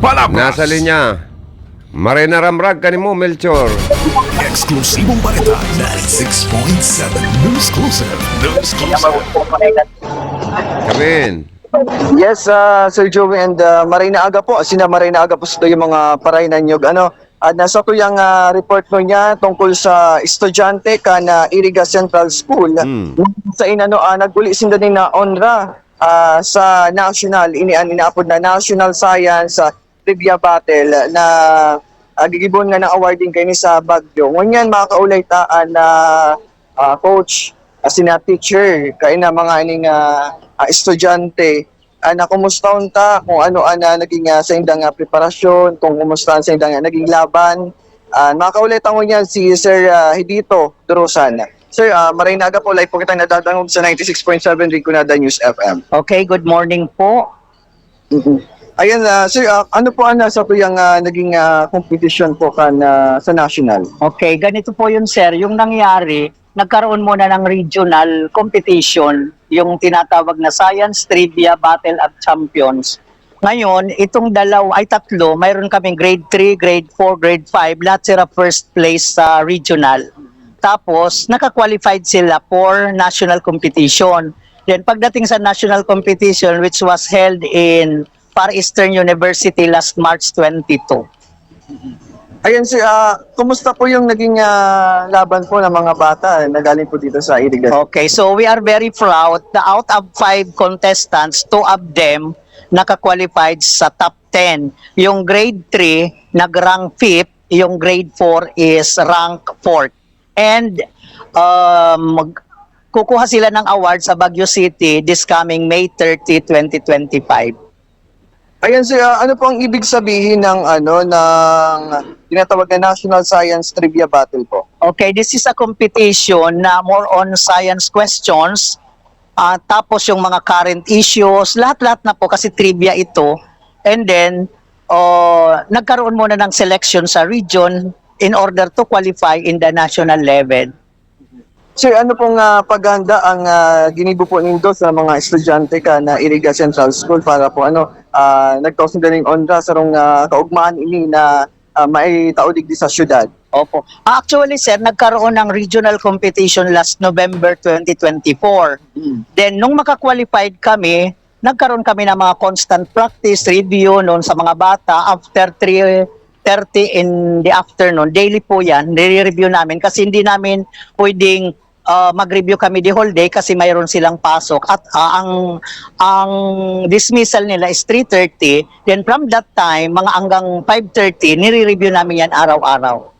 palabras. Nasa linya. Marina Ramrag kanimo, Melchor. Eksklusibong balita 96.7 News Exclusive. News Exclusive. Kabin. Yes, uh, Sir Joey and uh, Marina Aga po. Sina Marina Aga po sa yung mga parainan nyo. Ano, at nasa ko yung uh, report mo niya tungkol sa estudyante ka na Iriga Central School. Hmm. Sa inano, uh, nagguli sinda din na onra uh, sa national, inian inaapod na National Science uh, Trivia Battle na uh, gigibon nga ng awarding kay ni sa Bagyo. Ngunyan makakaulay taan na uh, coach as in teacher kay na mga ining ah, ah, estudyante ana kumusta unta kung ano ana naging uh, sa indang ah, preparasyon kung kumusta sa indang ah, naging laban uh, makaulit ang niyan si Sir ah, Hidito Durosan Sir, uh, Marinaga po, live po kitang nadadangog sa 96.7 Rinconada News FM. Okay, good morning po. Ayan, ah, sir, ah, ano po ang nasa po yung ah, naging ah, competition po kan ah, sa national? Okay, ganito po yun sir. Yung nangyari, nagkaroon muna ng regional competition, yung tinatawag na Science Trivia Battle of Champions. Ngayon, itong dalaw ay tatlo, mayroon kaming grade 3, grade 4, grade 5, lahat sila first place sa regional. Tapos, naka-qualified sila for national competition. Then, pagdating sa national competition, which was held in Far Eastern University last March 22. Ayan, sir, ah, kumusta po yung naging ah, laban po ng mga bata na galing po dito sa Irigas? Okay, so we are very proud na out of five contestants, two of them naka-qualified sa top 10. Yung grade 3, nag-rank 5th. Yung grade 4 is rank 4th. And um, kukuha sila ng award sa Baguio City this coming May 30, 2025. Ayan, sir, ah, ano po ang ibig sabihin ng ano ng tinatawag na National Science Trivia Battle po? Okay, this is a competition na more on science questions. Ah, tapos yung mga current issues, lahat-lahat na po kasi trivia ito. And then, oh, nagkaroon muna ng selection sa region in order to qualify in the national level. Sir, ano pong ah, paghanda ang uh, ginibo po nindo sa mga estudyante ka na Iriga Central School para po ano uh, nagkausap din onra sa rong ah, kaugmaan ini na uh, may taudig di sa syudad. Opo. Ah, Actually, sir, nagkaroon ng regional competition last November 2024. Then, nung makakwalified kami, nagkaroon kami ng mga constant practice, review noon sa mga bata. After 3.30 in the afternoon, daily po yan, nire-review namin kasi hindi namin pwedeng ah, mag-review kami the whole day kasi mayroon silang pasok at ah, ang ang dismissal nila is 3.30 then from that time mga hanggang 5.30 nire-review namin yan araw-araw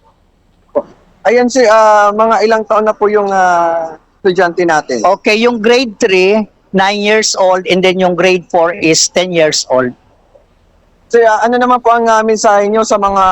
Ayan sir, ah, mga ilang taon na po yung ah, estudyante natin. Okay, yung grade 3, 9 years old, and then yung grade 4 is 10 years old. Sir, ah, ano naman po ang uh, mensahe nyo sa mga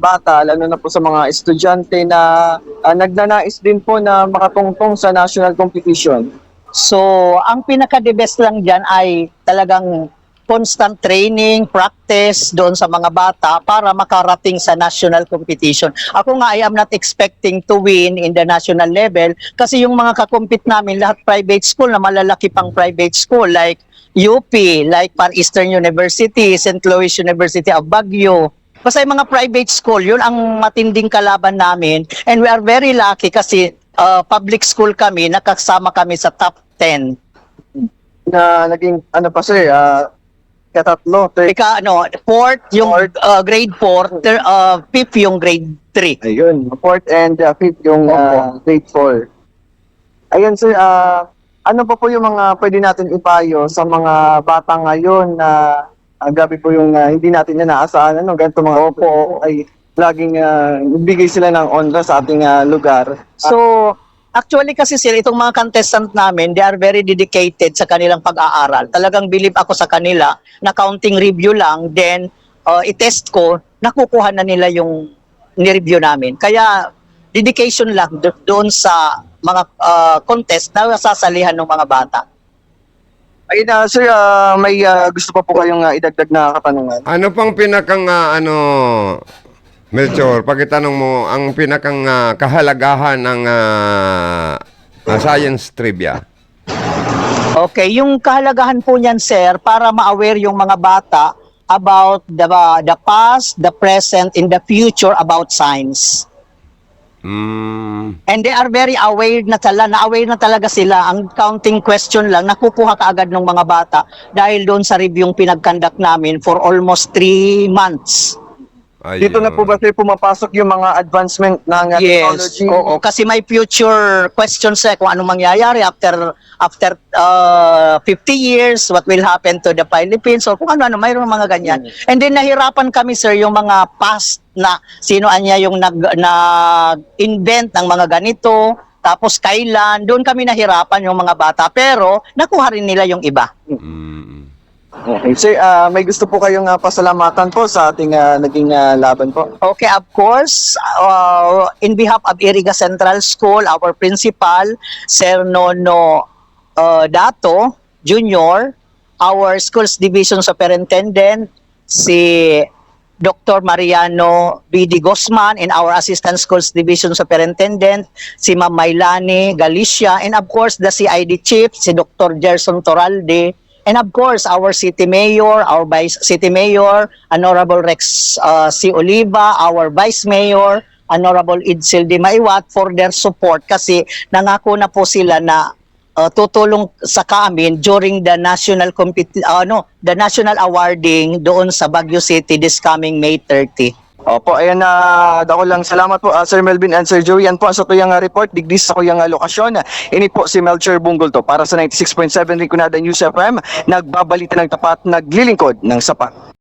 bata, lalo na po sa mga estudyante na ah, nagnanais din po na makatungtong sa national competition? So, ang pinaka-the best lang dyan ay talagang constant training, practice doon sa mga bata para makarating sa national competition. Ako nga, I am not expecting to win in the national level kasi yung mga kakumpit namin, lahat private school na malalaki pang private school like UP, like Far Eastern University, St. Louis University of Baguio. Basta yung mga private school, yun ang matinding kalaban namin. And we are very lucky kasi uh, public school kami, nakasama kami sa top 10. Na naging, ano pa sir, ah, katatlo, third, Ika, ano, fourth yung Fourth. uh, grade 4, ter, uh, fifth yung grade 3. Ayun, fourth and uh, fifth yung uh, grade 4. Ayun sir, ah, ano pa po yung mga pwede natin ipayo sa mga bata ngayon na uh, gabi po yung ah, hindi natin inaasahan, ano, ganito mga opo ay laging uh, bigay sila ng honra sa ating ah, lugar. So, actually kasi sila, itong mga contestant namin, they are very dedicated sa kanilang pag-aaral. Talagang believe ako sa kanila na counting review lang, then uh, i-test ko, nakukuha na nila yung ni-review namin. Kaya, dedication lang do- doon sa mga uh, contest na sasalihan ng mga bata. Ayun na sir, ah, may ah, gusto pa po kayong ah, idagdag na katanungan. Ano pang pinakang ah, ano Melchor, pakitanong mo ang pinakang ah, kahalagahan ng ah, ah, science trivia. Okay, yung kahalagahan po niyan, sir, para ma-aware yung mga bata about the the past, the present, and the future about science. Mm, And they are very aware na tala, na aware na talaga sila. Ang counting question lang, nakukuha ka agad ng mga bata dahil doon sa review yung pinag-conduct namin for almost three months. Dito na po ba sir pumapasok yung mga advancement ng uh, Yes, technology? oo. Kasi may future questions eh kung anong mangyayari after after uh, 50 years, what will happen to the Philippines or kung ano-ano, mayroong mga ganyan. And then nahirapan kami sir yung mga past na sino anya yung nag nag-invent ng mga ganito, tapos kailan, doon kami nahirapan yung mga bata. Pero nakuha rin nila yung iba. Mm, Okay. Sir, ah, may gusto po kayong ah, pasalamatan po sa ating ah, naging ah, laban po. Okay, of course, uh, in behalf of Iriga Central School, our principal, Sir Nono uh, Dato Jr., our schools division superintendent, si Dr. Mariano B.D. Guzman, and our assistant schools division superintendent, si Ma'am Maylani Galicia, and of course, the CID chief, si Dr. Gerson Toralde, And of course, our city mayor, our vice city mayor, Honorable Rex uh, C. Oliva, our vice mayor, Honorable Idsel de Maiwat for their support kasi nangako na po sila na uh, tutulong sa kaamin during the national competi- uh, no, the national awarding doon sa Baguio City this coming May 30. Opo, ayan na dako lang. Salamat po ah, Sir Melvin and Sir Joey. Yan po sa tuyang ah, report. Digdis sa kuyang ah, lokasyon. Ini po si Melcher Bunggol to para sa 96.7 Rinconada News FM. Nagbabalita ng tapat, naglilingkod ng sapat.